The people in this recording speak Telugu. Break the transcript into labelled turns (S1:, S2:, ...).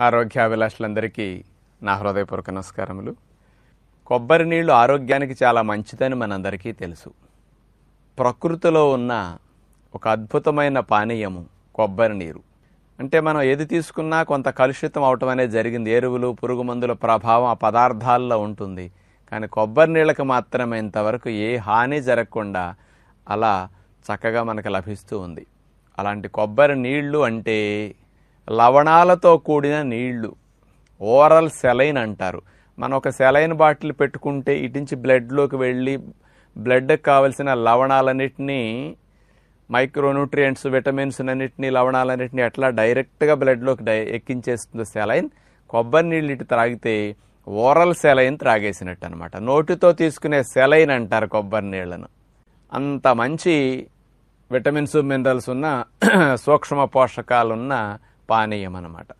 S1: ఆరోగ్యాభిలాషులందరికీ నా హృదయపూర్వక నమస్కారములు. కొబ్బరి నీళ్ళు ఆరోగ్యానికి చాలా మంచిదని మనందరికీ తెలుసు. ప్రకృతిలో ఉన్న ఒక అద్భుతమైన పానీయము కొబ్బరి నీరు. అంటే మనం ఏది తీసుకున్నా కొంత కలుషితం అవటం అనేది జరిగింది. ఎరువులు పురుగు మందుల ప్రభావం ఆ పదార్థాల్లో ఉంటుంది. కానీ కొబ్బరి నీళ్ళకి మాత్రం ఇంతవరకు ఏ హాని జరగకుండా అలా చక్కగా మనకు లభిస్తూ ఉంది. అలాంటి కొబ్బరి నీళ్ళు అంటే లవణాలతో కూడిన నీళ్ళు ఓరల్ సెలైన్ అంటారు. మనం ఒక సెలైన్ బాటిల్ పెట్టుకుంటే ఇటించి బ్లడ్లోకి వెళ్ళి బ్లడ్కి కావలసిన లవణాలన్నింటినీ మైక్రోన్యూట్రియంట్స్ విటమిన్స్ అన్నింటినీ లవణాలన్నింటినీ ఎట్లా డైరెక్ట్గా బ్లడ్లోకి డై ఎక్కించేస్తుంది సెలైన్. కొబ్బరి నీళ్ళు ఇటు త్రాగితే ఓరల్ సెలైన్ త్రాగేసినట్టు అనమాట నోటితో తీసుకునే సెలైన్ అంటారు కొబ్బరి నీళ్ళను అంత మంచి విటమిన్స్ మినరల్స్ ఉన్న సూక్ష్మ పోషకాలున్న పానీయం అన్నమాట